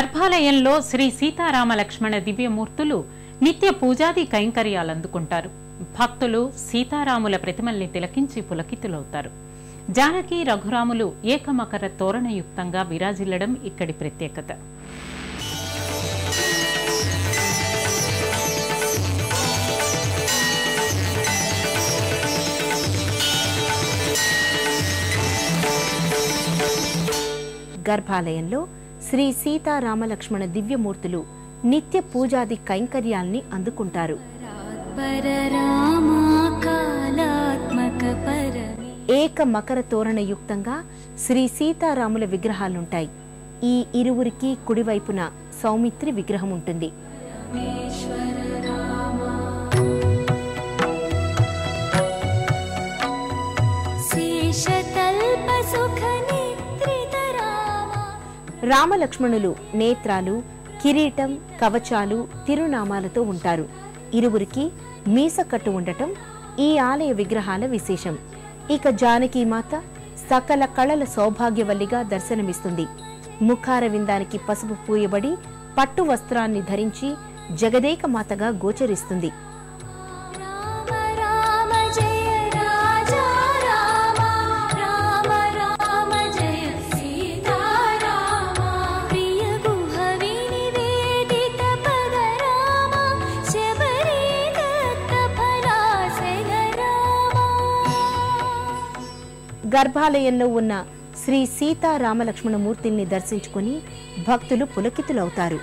గర్భాలయంలో శ్రీ సీతారామ లక్ష్మణ దివ్యమూర్తులు నిత్య పూజాది కైంకర్యాలు అందుకుంటారు భక్తులు సీతారాముల ప్రతిమల్ని తిలకించి పులకితులవుతారు. జానకి రఘురాములు ఏకమకర తోరణయుక్తంగా విరాజిల్లడం ఇక్కడి ప్రత్యేకత. గర్భాలయంలో శ్రీ సీతారామలక్ష్మణ దివ్యమూర్తులు నిత్య పూజాది కైంకర్యాల్ని అందుకుంటారు. ఏక మకర తోరణయుక్తంగా శ్రీ సీతారాముల విగ్రహాలుంటాయి. ఈ ఇరువురికి కుడివైపున సౌమిత్రి విగ్రహం ఉంటుంది శేషతల్ప రామలక్ష్మణులు నేత్రాలు కిరీటం కవచాలు తిరునామాలతో ఉంటారు. ఇరువురికి మీసకట్టు ఉండటం ఈ ఆలయ విగ్రహాల విశేషం. ఇక జానకీమాత సకల కళల సౌభాగ్యవల్లిగా దర్శనమిస్తుంది. ముఖార విందానికి పసుపు పూయబడి పట్టు వస్త్రాన్ని ధరించి జగదేక మాతగా గోచరిస్తుంది. గర్భాలయంలో ఉన్న శ్రీ సీతారామలక్ష్మణ మూర్తిని దర్శించుకుని భక్తులు పులకితులవుతారు.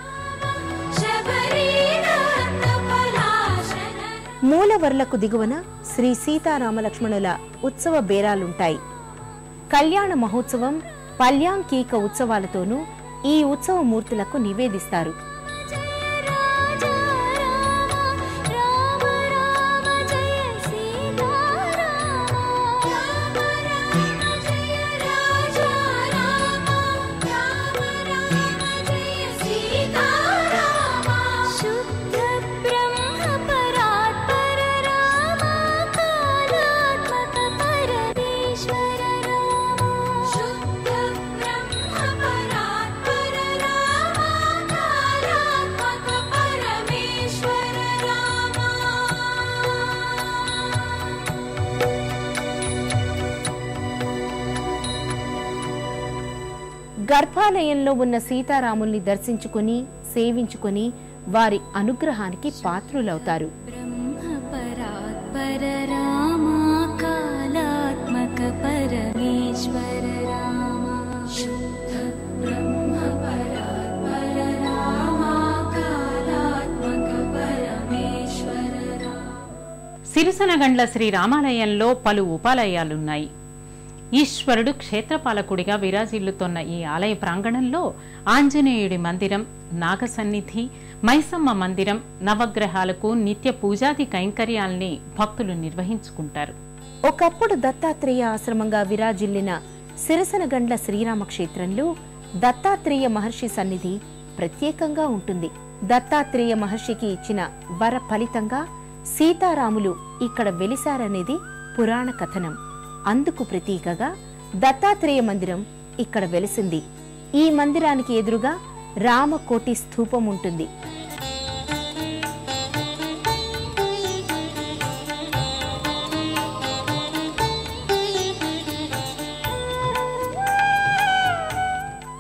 మూలవర్లకు దిగువన శ్రీ సీతారామలక్ష్మణుల ఉత్సవ బేరాలుంటాయి. కళ్యాణ మహోత్సవం పల్యాంకీక ఉత్సవాలతోనూ ఈ ఉత్సవ మూర్తులకు నివేదిస్తారు. గర్భాలయంలో ఉన్న సీతారాముల్ని దర్శించుకుని సేవించుకుని వారి అనుగ్రహానికి పాత్రులవుతారు. కాలాత్మక సిరిసనగండ్ల శ్రీ రామాలయంలో పలు ఉపాలయాలున్నాయి. ఈశ్వరుడు క్షేత్రపాలకుడిగా విరాజిల్లుతోన్న ఈ ఆలయ ప్రాంగణంలో ఆంజనేయుడి మందిరం నాగసన్నిధి మైసమ్మ మందిరం నవగ్రహాలకు నిత్య పూజాది కైంకర్యాల్ని భక్తులు నిర్వహించుకుంటారు. ఒకప్పుడు దత్తాత్రేయ ఆశ్రమంగా విరాజిల్లిన సిరసనగండ్ల శ్రీరామ క్షేత్రంలో దత్తాత్రేయ మహర్షి సన్నిధి ప్రత్యేకంగా ఉంటుంది. దత్తాత్రేయ మహర్షికి ఇచ్చిన వర ఫలితంగా సీతారాములు ఇక్కడ వెలిశారనేది పురాణ కథనం. అందుకు ప్రతీకగా దత్తాత్రేయ మందిరం ఇక్కడ వెలిసింది. ఈ మందిరానికి ఎదురుగా రామకోటి స్థూపం ఉంటుంది.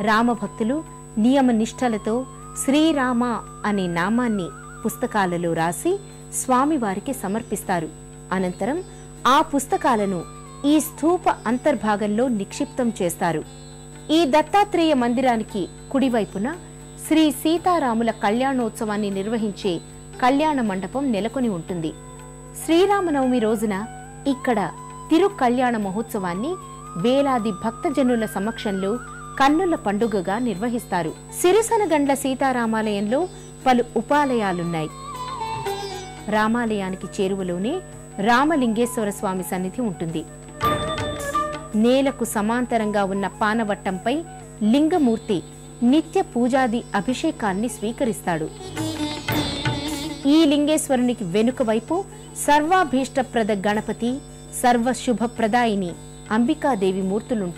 రామభక్తులు నియమ నిష్టలతో శ్రీరామ అనే నామాన్ని పుస్తకాలలో రాసి స్వామివారికి సమర్పిస్తారు. అనంతరం ఆ పుస్తకాలను ఈ స్థూప అంతర్భాగంలో నిక్షిప్తం చేస్తారు. ఈ దత్తాత్రేయ మందిరానికి కుడివైపున శ్రీ సీతారాముల కళ్యాణోత్సవాన్ని నిర్వహించే కళ్యాణ మండపం నెలకొని ఉంటుంది. శ్రీరామనవమి రోజున ఇక్కడ తిరు కళ్యాణ మహోత్సవాన్ని వేలాది భక్తజనుల సమక్షంలో కన్నుల పండుగగా నిర్వహిస్తారు. సిరిసనగండ్ల సీతారామాలయంలో పలు ఉపాలయాలున్నాయి. రామాలయానికి చేరువలోనే రామలింగేశ్వర స్వామి సన్నిధి ఉంటుంది. నేలకు సమాంతరంగా ఉన్న పానవట్టంపై లింగమూర్తి నిత్య పూజాది అభిషేకాన్ని స్వీకరిస్తాడు. ఈ లింగేశ్వరునికి వెనుక వైపు సర్వాభీష్టప్రద గణపతి సర్వశుభప్రదాయిని అంబికాదేవి మూర్తులుంటాయి